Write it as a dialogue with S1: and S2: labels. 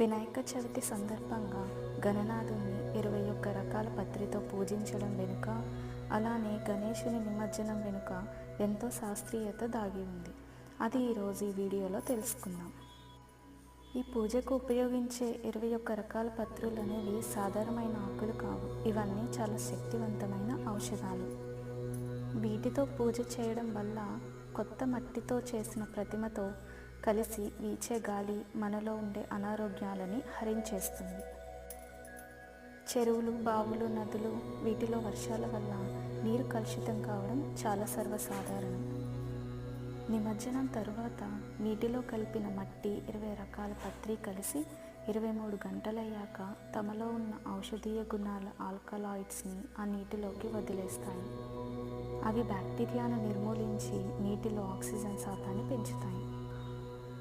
S1: వినాయక చవితి సందర్భంగా గణనాథుని ఇరవై ఒక్క రకాల పత్రితో పూజించడం వెనుక అలానే గణేశుని నిమజ్జనం వెనుక ఎంతో శాస్త్రీయత దాగి ఉంది. అది ఈరోజు ఈ వీడియోలో తెలుసుకుందాం. ఈ పూజకు ఉపయోగించే ఇరవై ఒక్క రకాల పత్రులు అనేవి సాధారణమైన ఆకులు కావు. ఇవన్నీ చాలా శక్తివంతమైన ఔషధాలు. వీటితో పూజ చేయడం వల్ల కొత్త మట్టితో చేసిన ప్రతిమతో కలిసి వీచే గాలి మనలో ఉండే అనారోగ్యాలని హరించేస్తుంది. చెరువులు బావులు నదులు వీటిలో వర్షాల వల్ల నీరు కలుషితం కావడం చాలా సర్వసాధారణం. నిమజ్జనం తరువాత నీటిలో కలిపిన మట్టి ఇరవై రకాల పత్రి కలిసి ఇరవై మూడు గంటలయ్యాక తమలో ఉన్న ఔషధీయ గుణాల ఆల్కలాయిడ్స్ని ఆ నీటిలోకి వదిలేస్తాయి. అవి బ్యాక్టీరియాను నిర్మూలించి నీటిలో ఆక్సిజన్ శాతాన్ని పెంచుతాయి.